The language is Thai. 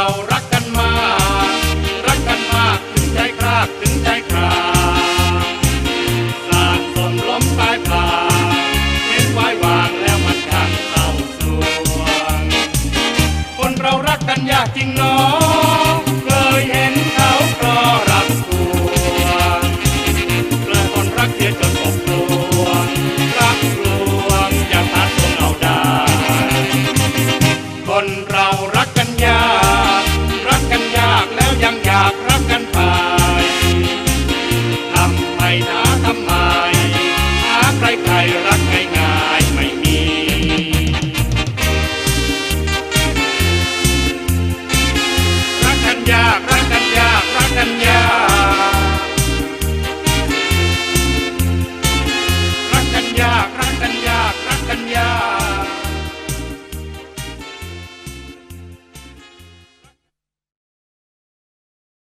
เรารักกันมาก รักกันมากถึงใจครากถึงใจครากสากสนล้มตายปลาเห็นไว้วางแล้วมันช่งเศร้าสวงคนเรารักกันยากจริงเนาะ Jack.